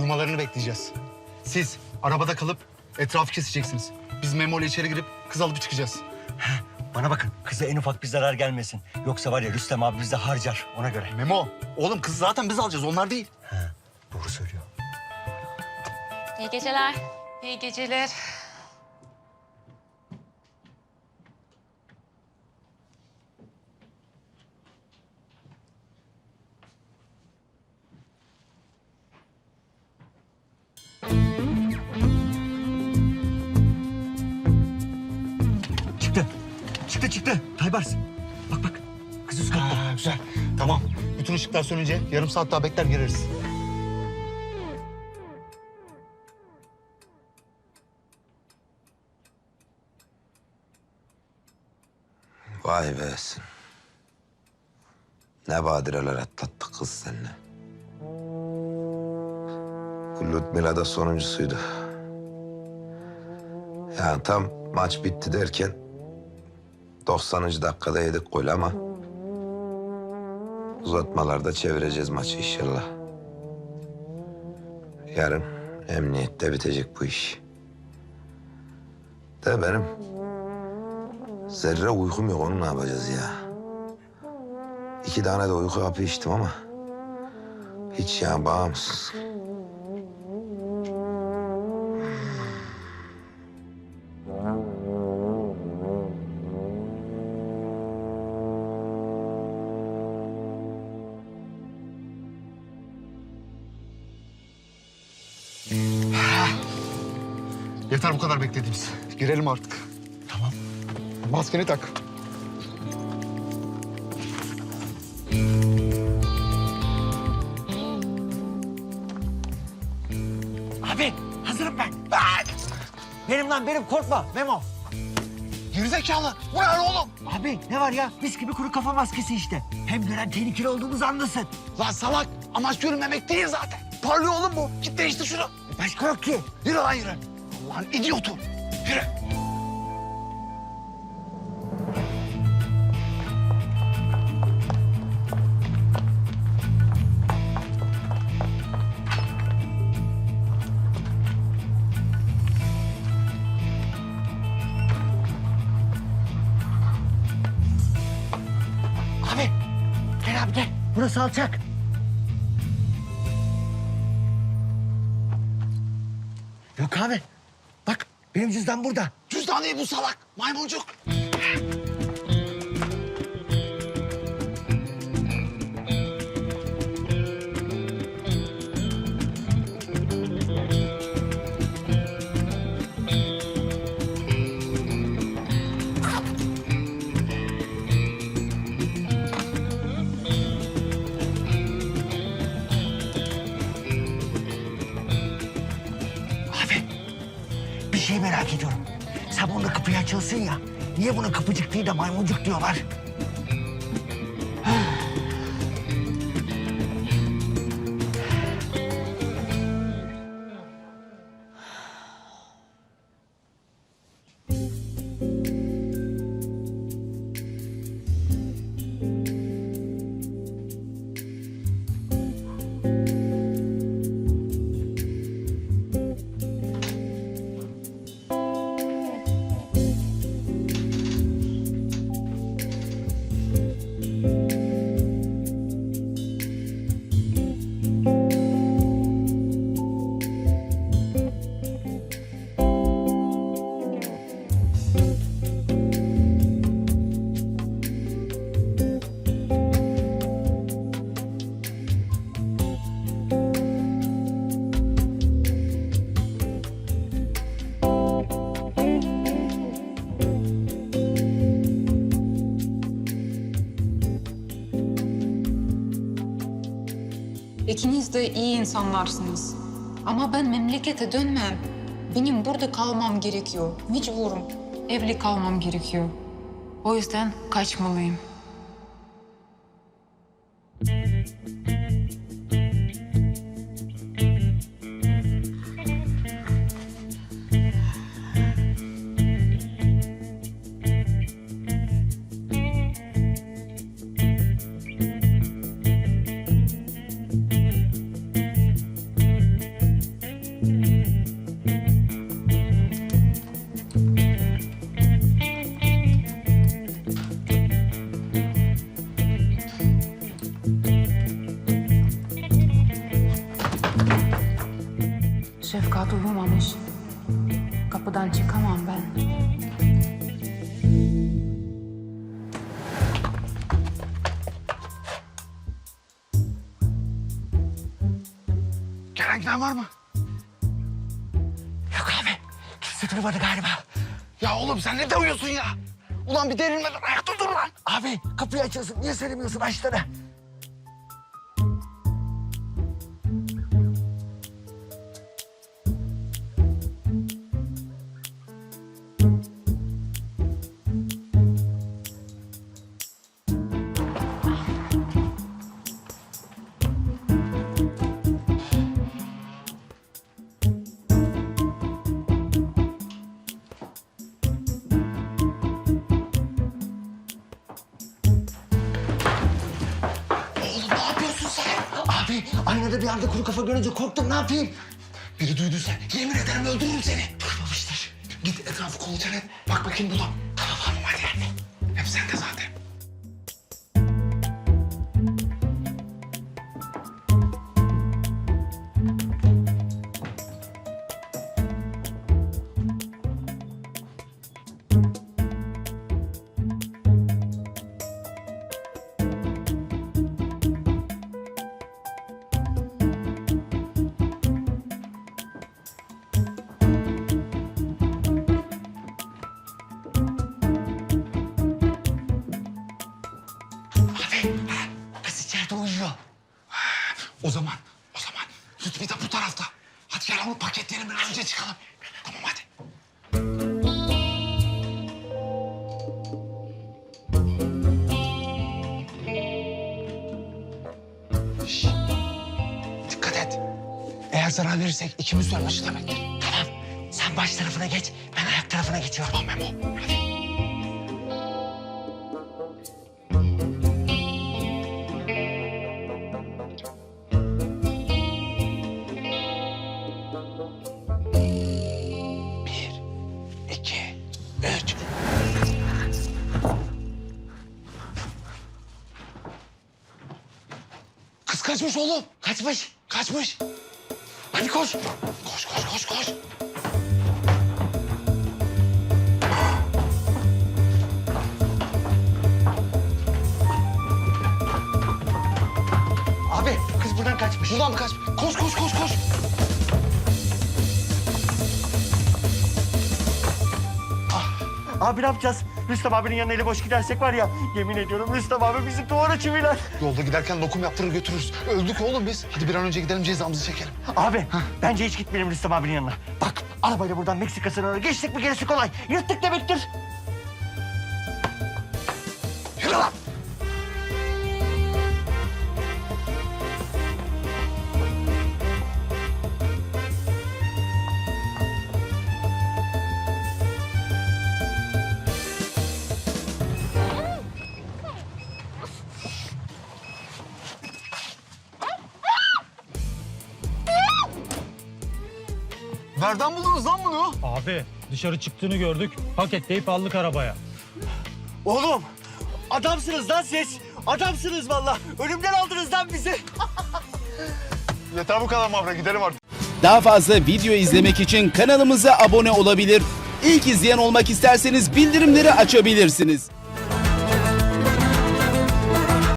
Uyumalarını bekleyeceğiz. Siz arabada kalıp etrafı keseceksiniz. Biz Memo ile içeri girip kız alıp çıkacağız. Bana bakın kıza en ufak bir zarar gelmesin. Yoksa var ya Rüstem abi bizi harcar ona göre. Memo, oğlum kız zaten biz alacağız, onlar değil. Doğru söylüyor. İyi geceler. İyi geceler. Çıktı. Taybars. Bak bak. Kız üst katta. Ha, güzel. Tamam. Bütün ışıklar sönünce yarım saat daha bekler gireriz. Vay be Esin. Ne badireler atlattık kız seninle. Bu Ludmila da sonuncusuydu. Yani tam maç bitti derken 90. dakikada yedik gol ama uzatmalarda çevireceğiz maçı inşallah. Yarın emniyette bitecek bu iş. De benim Zerre uykum yok onu ne yapacağız ya? İki tane de uyku hapı içtim ama hiç ya bağımsız. Yeter bu kadar beklediğimiz. Girelim artık. Tamam. Maskeni tak. Abi hazırım ben. Benim lan benim korkma Memo. Gerizekalı. Bu ne lan oğlum? Abi ne var ya mis gibi kuru kafa maskesi işte. Hem gören tehlikeli olduğumuzu anlasın. Lan salak. Amaç görünmemek değil zaten. Parlıyor oğlum bu. Git değiştir şunu. Başka yok ki. Yürü lan yürü. Allah'ın idiotu. Yürü. Abi gel abi. Burası alçak. Yok abi. Bak benim cüzdan burada. Cüzdan bu salak. Maymuncuk. Açılsın ya. Niye buna kapıcık değil de maymuncuk diyorlar? İkiniz de iyi insanlarsınız. Ama ben memlekete dönmem. Benim burada kalmam gerekiyor. Mecburum. Evli kalmam gerekiyor. O yüzden kaçmalıyım. Kapıdan çıkamam ben. Gelen giden var mı? Yok abi. Kimse durmadı galiba. Ya oğlum sen ne uyuyorsun ya? Ulan bir derilmeden ayakta dur lan. Abi kapıyı açıyorsun. Niye söylemiyorsun açtığını? Aynada bir anda kuru kafa görünce korktum ne yapayım? Biri duyduysa Yemin ederim öldürürüm seni. duymamıştır. Git etrafı kolaçan et. Bak bakayım buna. Tamam tamam hadi. Hep sende zaten. O zaman, o zaman Lütfi de bu tarafta. Hadi gel onu paketleyelim bir önce çıkalım. Tamam hadi. Şş, Dikkat et. Eğer zarar verirsek ikimiz de ölmüş demektir. Tamam sen baş tarafına geç ben ayak tarafına geçiyorum. Tamam Memo. Hadi. Kaçmış oğlum. Kaçmış. Kaçmış. Hadi koş. Koş, koş, koş, koş. Abi kız buradan kaçmış. Buradan mı kaç? Koş, koş, koş, koş. Abi ne yapacağız? Rüstem abinin yanına eli boş gidersek var ya yemin ediyorum Rüstem abi bizi duvara çiviler. Yolda giderken lokum yaptırır götürürüz. Öldük oğlum biz. Hadi bir an önce gidelim cezamızı çekelim. Abi bence hiç gitmeyelim Rüstem abinin yanına. Bak arabayla buradan Meksika sınırına geçtik mi gerisi kolay. Yırttık demektir. Nereden buldunuz lan bunu? Abi dışarı çıktığını gördük. Paketleyip aldık arabaya. Oğlum adamsınız lan siz. Adamsınız valla. Ölümden aldınız lan bizi. Yeter bu kadar Mavra gidelim artık. Daha fazla video izlemek için kanalımıza abone olabilir. İlk izleyen olmak isterseniz bildirimleri açabilirsiniz.